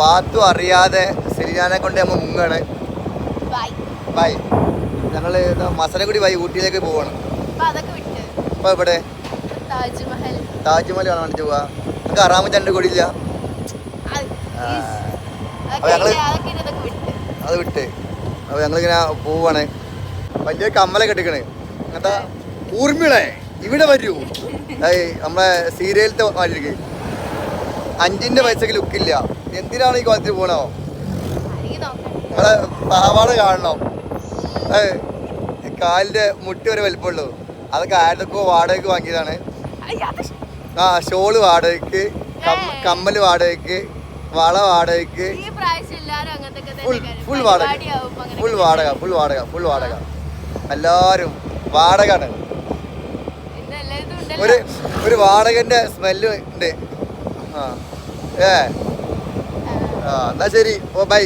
പാത്തു അറിയാതെ സിരിയാനെ കൊണ്ട് നമ്മൾ മുങ്ങാണ്. ബൈ ബൈ ഞങ്ങൾ മസനഗുടി വഴി ഊട്ടിയിലേക്ക് പോവാണ്. അപ്പൊ ഇവിടെ താജ്മഹൽ. കാണാൻ പോവാ. നമുക്ക് അറാമ ചണ്ട് കൊടിയില്ല അത് വിട്ട് അപ്പൊ ഞങ്ങൾ അത് വിട്ട്. ഞങ്ങളിങ്ങനെ പോവാണ്. വലിയ കമ്മല കെട്ടിക്കണ് അങ്ങനത്തെ ഊർമിളെ ഇവിടെ വരൂ. നമ്മളെ സീരിയലത്തെ മാതിരിക്ക്. അഞ്ചിന്റെ പൈസക്ക് ലുക്കില്ല. എന്തിനാണ് ഈ കോലത്തിൽ പോണോ? നമ്മളെ പാവാട കാണണം. കാലിന്റെ മുട്ടി വരെ വലിപ്പമുള്ളൂ. അതൊക്കെ ആയിരത്തൊക്കെ വാടകയ്ക്ക് വാങ്ങിയതാണ്. ആ ഷോൾ വാടകയ്ക്ക്. കമ്മൽ വാടകയ്ക്ക് വള വാടകയ്ക്ക്. ഫുൾ ഫുൾ വാടക. ഫുൾ വാടക ഫുൾ വാടക ഫുൾ വാടക. എല്ലാരും വാടകയാണ്. ഒരു ഒരു വാടകന്റെ സ്മെല്ല് ഉണ്ട്. ഏ. ആ എന്നാ ശരി. ഓ ബൈ.